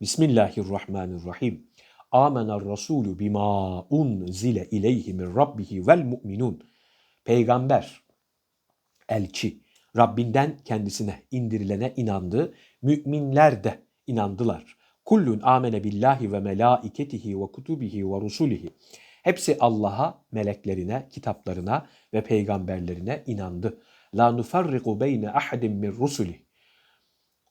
Bismillahirrahmanirrahim. Amener Resulü bima unzile ileyhi min rabbihi vel mu'minun. Peygamber, elçi, Rabbinden kendisine indirilene inandı. Müminler de inandılar. Kullun amene billahi ve melaiketihi ve kutubihi ve rusulihi. Hepsi Allah'a, meleklerine, kitaplarına ve peygamberlerine inandı. La nufarriku beyne ahadin min rusuli.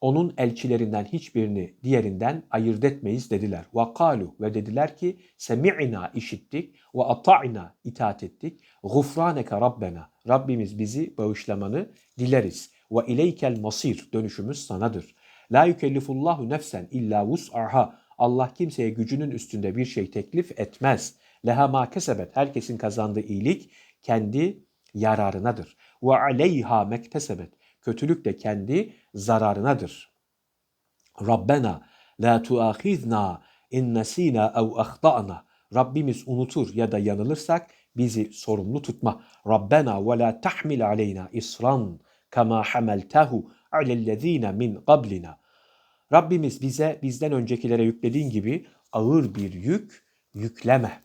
Onun elçilerinden hiçbirini diğerinden ayırt etmeyiz dediler. Ve kalu ve dediler ki semi'na işittik ve ata'na itaat ettik. Gufraneke rabbena. Rabbimiz bizi bağışlamanı dileriz. Ve ileykel masir. Dönüşümüz sanadır. La yükellifullahu nefsen illa vus'aha. Allah kimseye gücünün üstünde bir şey teklif etmez. Leha ma kesebet. Herkesin kazandığı iyilik kendi yararınadır. Ve aleyha mektesebet. Kötülük de kendi zararınadır. Rabbena la tuahizna in nesina ev ahtana. Rabbimiz unutur ya da yanılırsak bizi sorumlu tutma. Rabbena ve la tahmil aleyna isran kama hamaltahu alellezine min qablina. Rabbimiz bize bizden öncekilere yüklediğin gibi ağır bir yük yükleme.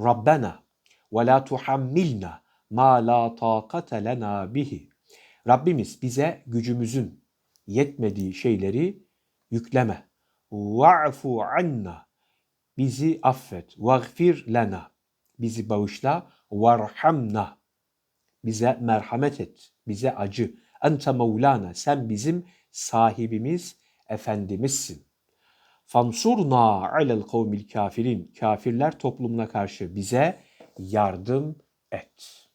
Rabbena ve la tuhammilna ma la taqate lena bihi. Rabbimiz bize gücümüzün yetmediği şeyleri yükleme. Va'fu anna. Bizi affet. Vagfir lena. Bizi bağışla. Varhamna. Bize merhamet et. Bize acı. Ente mevlana. Sen bizim sahibimiz, efendimizsin. Fansurna alel kavmil kafirin. Kafirler toplumuna karşı bize yardım et.''